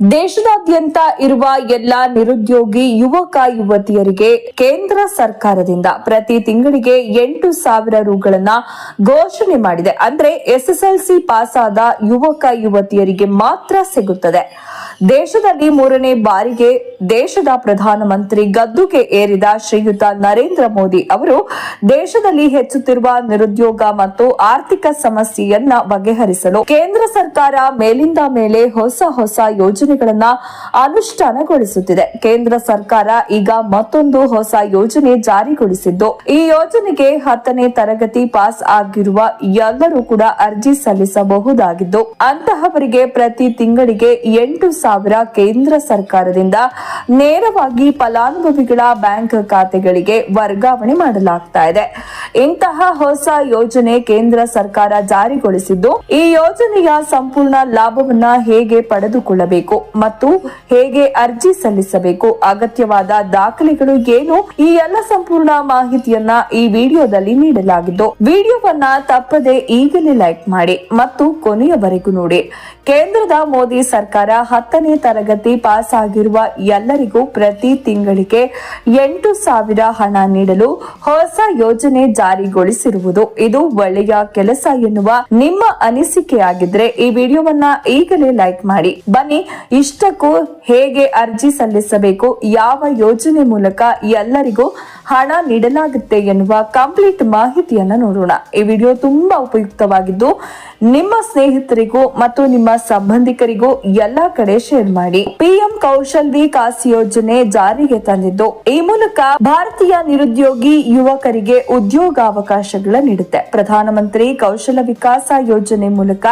ದೇಶದಾದ್ಯಂತ ಇರುವ ಎಲ್ಲ ನಿರುದ್ಯೋಗಿ, ಯುವಕ, ಯುವತಿಯರಿಗೆ ಕೇಂದ್ರ ಸರ್ಕಾರದಿಂದ ಪ್ರತಿ ತಿಂಗಳಿಗೆ ಎಂಟು ಸಾವಿರ ರುಗಳನ್ನ ಘೋಷಣೆ ಮಾಡಿದೆ. ಅಂದ್ರೆ ಎಸ್ಎಸ್ಎಲ್ಸಿ ಪಾಸ್ ಆದ ಯುವಕ, ಯುವತಿಯರಿಗೆ ಮಾತ್ರ ಸಿಗುತ್ತದೆ. ದೇಶದಲ್ಲಿ ಮೂರನೇ ಬಾರಿಗೆ ದೇಶದ ಪ್ರಧಾನಮಂತ್ರಿ ಗದ್ದುಗೆ ಏರಿದ ಶ್ರೀಯುತ ನರೇಂದ್ರ ಮೋದಿ ಅವರು ದೇಶದಲ್ಲಿ ಹೆಚ್ಚುತ್ತಿರುವ ನಿರುದ್ಯೋಗ ಮತ್ತು ಆರ್ಥಿಕ ಸಮಸ್ಯೆಯನ್ನ ಬಗೆಹರಿಸಲು ಕೇಂದ್ರ ಸರ್ಕಾರ ಮೇಲಿಂದ ಮೇಲೆ ಹೊಸ ಹೊಸ ಯೋಜನೆಗಳನ್ನ ಅನುಷ್ಠಾನಗೊಳಿಸುತ್ತಿದೆ. ಕೇಂದ್ರ ಸರ್ಕಾರ ಈಗ ಮತ್ತೊಂದು ಹೊಸ ಯೋಜನೆ ಜಾರಿಗೊಳಿಸಿದ್ದು, ಈ ಯೋಜನೆಗೆ ಹತ್ತನೇ ತರಗತಿ ಪಾಸ್ ಆಗಿರುವ ಎಲ್ಲರೂ ಕೂಡ ಅರ್ಜಿ ಸಲ್ಲಿಸಬಹುದಾಗಿದ್ದು, ಅಂತಹವರಿಗೆ ಪ್ರತಿ ತಿಂಗಳಿಗೆ ಎಂಟು ಸಾವಿರ ಕೇಂದ್ರ ಸರ್ಕಾರದಿಂದ ನೇರವಾಗಿ ಫಲಾನುಭವಿಗಳ ಬ್ಯಾಂಕ್ ಖಾತೆಗಳಿಗೆ ವರ್ಗಾವಣೆ ಮಾಡಲಾಗ್ತಾ ಇದೆ. ಇಂತಹ ಹೊಸ ಯೋಜನೆ ಕೇಂದ್ರ ಸರ್ಕಾರ ಜಾರಿಗೊಳಿಸಿದ್ದು, ಈ ಯೋಜನೆಯ ಸಂಪೂರ್ಣ ಲಾಭವನ್ನ ಹೇಗೆ ಪಡೆದುಕೊಳ್ಳಬೇಕು ಮತ್ತು ಹೇಗೆ ಅರ್ಜಿ ಸಲ್ಲಿಸಬೇಕು, ಅಗತ್ಯವಾದ ದಾಖಲೆಗಳು ಏನು, ಈ ಎಲ್ಲ ಸಂಪೂರ್ಣ ಮಾಹಿತಿಯನ್ನ ಈ ವಿಡಿಯೋದಲ್ಲಿ ನೀಡಲಾಗಿದ್ದು, ವಿಡಿಯೋವನ್ನ ತಪ್ಪದೆ ಈಗಲೇ ಲೈಕ್ ಮಾಡಿ ಮತ್ತು ಕೊನೆಯವರೆಗೂ ನೋಡಿ. ಕೇಂದ್ರದ ಮೋದಿ ಸರ್ಕಾರ ಹತ್ತನೇ ತರಗತಿ ಪಾಸ್ ಆಗಿರುವ ಎಲ್ಲರಿಗೂ ಪ್ರತಿ ತಿಂಗಳಿಗೆ ಎಂಟು ಸಾವಿರ ಹಣ ನೀಡಲು ಹೊಸ ಯೋಜನೆ ಜಾರಿಗೊಳಿಸಿರುವುದು ಇದು ಒಳ್ಳೆಯ ಕೆಲಸ ಎನ್ನುವ ನಿಮ್ಮ ಅನಿಸಿಕೆಯಾಗಿದ್ರೆ ಈ ವಿಡಿಯೋವನ್ನ ಈಗಲೇ ಲೈಕ್ ಮಾಡಿ. ಬನ್ನಿ, ಇಷ್ಟಕ್ಕೂ ಹೇಗೆ ಅರ್ಜಿ ಸಲ್ಲಿಸಬೇಕು, ಯಾವ ಯೋಜನೆ ಮೂಲಕ ಎಲ್ಲರಿಗೂ ಹಣ ನೀಡಲಾಗುತ್ತೆ ಎನ್ನುವ ಕಂಪ್ಲೀಟ್ ಮಾಹಿತಿಯನ್ನ ನೋಡೋಣ. ಈ ವಿಡಿಯೋ ತುಂಬಾ ಉಪಯುಕ್ತವಾಗಿದ್ದು ನಿಮ್ಮ ಸ್ನೇಹಿತರಿಗೂ ಮತ್ತು ನಿಮ್ಮ ಸಂಬಂಧಿಕರಿಗೂ ಎಲ್ಲಾ ಕಡೆ ಶೇರ್ ಮಾಡಿ. ಪಿಎಂ ಕೌಶಲ್ ವಿಕಾಸ್ ಯೋಜನೆ ಜಾರಿಗೆ ತಂದಿದ್ದು, ಈ ಮೂಲಕ ಭಾರತೀಯ ನಿರುದ್ಯೋಗಿ ಯುವಕರಿಗೆ ಉದ್ಯೋಗಾವಕಾಶಗಳ ನೀಡುತ್ತೆ. ಪ್ರಧಾನಮಂತ್ರಿ ಕೌಶಲ ವಿಕಾಸ ಯೋಜನೆ ಮೂಲಕ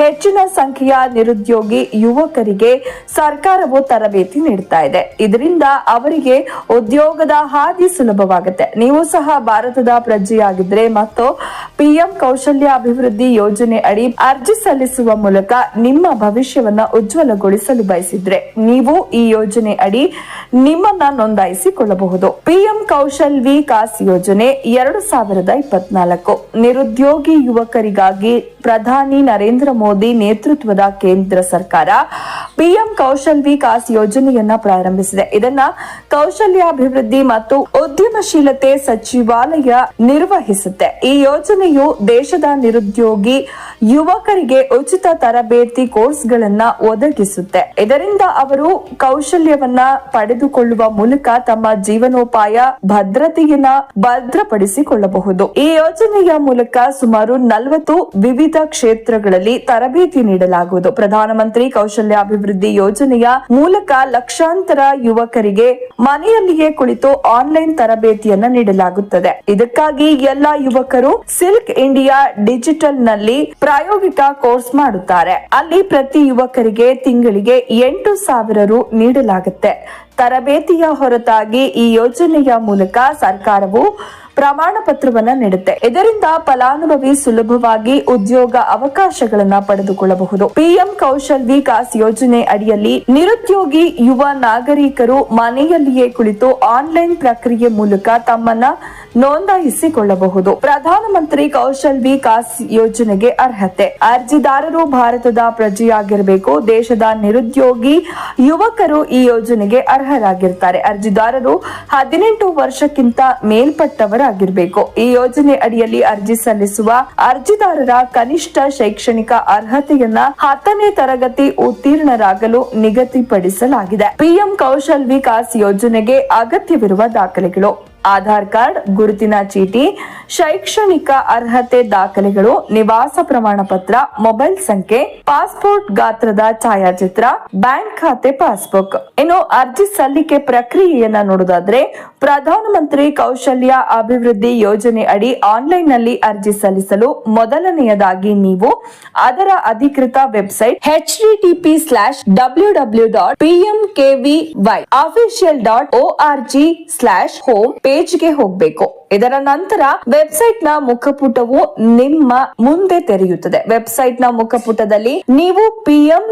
ಹೆಚ್ಚಿನ ಸಂಖ್ಯೆಯ ನಿರುದ್ಯೋಗಿ ಯುವಕರಿಗೆ ಸರ್ಕಾರವು ತರಬೇತಿ ನೀಡ್ತಾ ಇದೆ. ಇದರಿಂದ ಅವರಿಗೆ ಉದ್ಯೋಗದ ಹಾದಿ ಸುಲಭವಾಗುತ್ತೆ. ನೀವು ಸಹ ಭಾರತದ ಪ್ರಜೆಯಾಗಿದ್ರೆ ಮತ್ತು ಪಿಎಂ ಕೌಶಲ್ಯ ಅಭಿವೃದ್ಧಿ ಯೋಜನೆ ಅಡಿ ಅರ್ಜಿ ಸಲ್ಲಿಸುವ ಮೂಲಕ ನಿಮ್ಮ ಭವಿಷ್ಯವನ್ನ ಉಜ್ವಲಗೊಳಿಸಲು ಬಯಸಿದ್ರೆ ನೀವು ಈ ಯೋಜನೆ ಅಡಿ ನಿಮ್ಮನ್ನ ನೋಂದಾಯಿಸಿಕೊಳ್ಳಬಹುದು. ಪಿಎಂ ಕೌಶಲ್ ವಿಕಾಸ್ ಯೋಜನೆ ಎರಡು ಸಾವಿರದ ಇಪ್ಪತ್ನಾಲ್ಕು. ನಿರುದ್ಯೋಗಿ ಯುವಕರಿಗಾಗಿ ಪ್ರಧಾನಿ ನರೇಂದ್ರ ಮೋದಿ ನೇತೃತ್ವದ ಕೇಂದ್ರ ಸರ್ಕಾರ ಪಿಎಂ ಕೌಶಲ್ ವಿಕಾಸ್ ಯೋಜನೆಯನ್ನ ಪ್ರಾರಂಭಿಸಿದೆ. ಇದನ್ನ ಕೌಶಲ್ಯಾಭಿವೃದ್ಧಿ ಮತ್ತು ಉದ್ಯಮಶೀಲತೆ ಸಚಿವಾಲಯ ನಿರ್ವಹಿಸುತ್ತೆ. ಈ ಯೋಜನೆಯು ದೇಶದ ನಿರುದ್ಯೋಗಿ ಯುವಕರಿಗೆ ಉಚಿತ ತರಬೇತಿ ಕೋರ್ಸ್ಗಳನ್ನ ಒದಗಿಸುತ್ತೆ. ಇದರಿಂದ ಅವರು ಕೌಶಲ್ಯವನ್ನ ಪಡೆದುಕೊಳ್ಳುವ ಮೂಲಕ ತಮ್ಮ ಜೀವನೋಪಾಯ ಭದ್ರತೆಯನ್ನ ಭದ್ರಪಡಿಸಿಕೊಳ್ಳಬಹುದು. ಈ ಯೋಜನೆಯ ಮೂಲಕ ಸುಮಾರು ನಲವತ್ತು ವಿವಿಧ ಕ್ಷೇತ್ರಗಳಲ್ಲಿ ತರಬೇತಿ ನೀಡಲಾಗುವುದು. ಪ್ರಧಾನಮಂತ್ರಿ ಕೌಶಲ್ಯಾಭಿವೃದ್ಧಿ ಯೋಜನೆಯ ಮೂಲಕ ಲಕ್ಷಾಂತರ ಯುವಕರಿಗೆ ಮನೆಯಲ್ಲಿಯೇ ಕುಳಿತು ಆನ್ಲೈನ್ ತರಬೇತಿಯನ್ನ ನೀಡಲಾಗುತ್ತದೆ. ಇದಕ್ಕಾಗಿ ಎಲ್ಲಾ ಯುವಕರು ಸಿಲ್ಕ್ ಇಂಡಿಯಾ ಡಿಜಿಟಲ್ನಲ್ಲಿ ಪ್ರಾಯೋಗಿಕ ಕೋರ್ಸ್ ಮಾಡುತ್ತಾರೆ. ಅಲ್ಲಿ ಪ್ರತಿ ಯುವಕರಿಗೆ ತಿಂಗಳಿಗೆ ಎಂಟು ಸಾವಿರ ರು ನೀಡಲಾಗುತ್ತೆ. ತರಬೇತಿಯ ಹೊರತಾಗಿ ಈ ಯೋಜನೆಯ ಮೂಲಕ ಸರ್ಕಾರವು ಪ್ರಮಾಣ ಪತ್ರವನ್ನ ನೀಡುತ್ತೆ. ಇದರಿಂದ ಫಲಾನುಭವಿ ಸುಲಭವಾಗಿ ಉದ್ಯೋಗ ಅವಕಾಶಗಳನ್ನ ಪಡೆದುಕೊಳ್ಳಬಹುದು. ಪಿಎಂ ಕೌಶಲ್ ವಿಕಾಸ್ ಯೋಜನೆ ಅಡಿಯಲ್ಲಿ ನಿರುದ್ಯೋಗಿ ಯುವ ನಾಗರಿಕರು ಮನೆಯಲ್ಲಿಯೇ ಕುಳಿತು ಆನ್ಲೈನ್ ಪ್ರಕ್ರಿಯೆ ಮೂಲಕ ತಮ್ಮನ್ನ ನೋಂದಾಯಿಸಿಕೊಳ್ಳಬಹುದು. ಪ್ರಧಾನಮಂತ್ರಿ ಕೌಶಲ್ ವಿಕಾಸ್ ಯೋಜನೆಗೆ ಅರ್ಹತೆ. ಅರ್ಜಿದಾರರು ಭಾರತದ ಪ್ರಜೆಯಾಗಿರಬೇಕು, ದೇಶದ ನಿರುದ್ಯೋಗಿ ಯುವಕರು ಈ ಯೋಜನೆಗೆ ಅರ್ಹರಾಗಿರ್ತಾರೆ. ಅರ್ಜಿದಾರರು ಹದಿನೆಂಟು ವರ್ಷಕ್ಕಿಂತ ಮೇಲ್ಪಟ್ಟವರಾಗಿರಬೇಕು. ಈ ಯೋಜನೆ ಅಡಿಯಲ್ಲಿ ಅರ್ಜಿ ಸಲ್ಲಿಸುವ ಅರ್ಜಿದಾರರ ಕನಿಷ್ಠ ಶೈಕ್ಷಣಿಕ ಅರ್ಹತೆಯನ್ನ ಹತ್ತನೇ ತರಗತಿ ಉತ್ತೀರ್ಣರಾಗಲು ನಿಗದಿಪಡಿಸಲಾಗಿದೆ. ಪಿಎಂ ಕೌಶಲ್ ವಿಕಾಸ್ ಯೋಜನೆಗೆ ಅಗತ್ಯವಿರುವ ದಾಖಲೆಗಳು. ಆಧಾರ್ ಕಾರ್ಡ್, ಗುರುತಿನ ಚೀಟಿ, ಶೈಕ್ಷಣಿಕ ಅರ್ಹತೆ ದಾಖಲೆಗಳು, ನಿವಾಸ ಪ್ರಮಾಣ ಪತ್ರ, ಮೊಬೈಲ್ ಸಂಖ್ಯೆ, ಪಾಸ್ಪೋರ್ಟ್ ಗಾತ್ರದ ಛಾಯಾಚಿತ್ರ, ಬ್ಯಾಂಕ್ ಖಾತೆ ಪಾಸ್ಬುಕ್. ಇನ್ನು ಅರ್ಜಿ ಸಲ್ಲಿಕೆ ಪ್ರಕ್ರಿಯೆಯನ್ನ ನೋಡೋದಾದ್ರೆ ಪ್ರಧಾನಮಂತ್ರಿ ಕೌಶಲ್ಯ ಅಭಿವೃದ್ಧಿ ಯೋಜನೆ ಅಡಿ ಆನ್ಲೈನ್ನಲ್ಲಿ ಅರ್ಜಿ ಸಲ್ಲಿಸಲು ಮೊದಲನೆಯದಾಗಿ ನೀವು ಅದರ ಅಧಿಕೃತ website T TP slash W W dot P M K V Y official dot O R G slash home ಪೇಜ್ಗೆ ಹೋಗ್ಬೇಕು. ಇದರ ನಂತರ ವೆಬ್ಸೈಟ್ನ ಮುಖಪುಟವು ನಿಮ್ಮ ಮುಂದೆ ತೆರೆಯುತ್ತದೆ. ವೆಬ್ಸೈಟ್ನ ಮುಖಪುಟದಲ್ಲಿ ನೀವು ಪಿಎಂ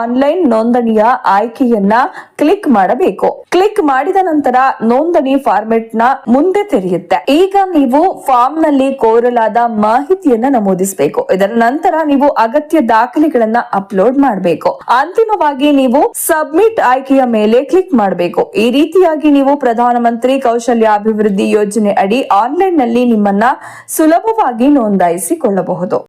ಆನ್ಲೈನ್ ನೋಂದಣಿಯ ಆಯ್ಕೆಯನ್ನ ಕ್ಲಿಕ್ ಮಾಡಬೇಕು. ಕ್ಲಿಕ್ ಮಾಡಿದ ನಂತರ ನೋಂದಣಿ ಫಾರ್ಮೆಟ್ನ ಮುಂದೆ ತೆರೆಯುತ್ತೆ. ಈಗ ನೀವು ಫಾರ್ಮ್ನಲ್ಲಿ ಕೋರಲಾದ ಮಾಹಿತಿಯನ್ನ ನಮೂದಿಸಬೇಕು. ಇದರ ನಂತರ ನೀವು ಅಗತ್ಯ ದಾಖಲೆಗಳನ್ನ ಅಪ್ಲೋಡ್ ಮಾಡಬೇಕು. ಅಂತಿಮವಾಗಿ ನೀವು ಸಬ್ಮಿಟ್ ಆಯ್ಕೆಯ ಮೇಲೆ ಕ್ಲಿಕ್ ಮಾಡಬೇಕು. ಈ ರೀತಿಯಾಗಿ ನೀವು ಪ್ರಧಾನಮಂತ್ರಿ ಕೌಶಲ್ಯ ಅಭಿವೃದ್ಧಿ ಯೋಜನೆ ಅಡಿ ಆನ್ಲೈನ್ನಲ್ಲಿ ನಿಮ್ಮನ್ನ ಸುಲಭವಾಗಿ ನೋಂದಾಯಿಸಿಕೊಳ್ಳಬಹುದು.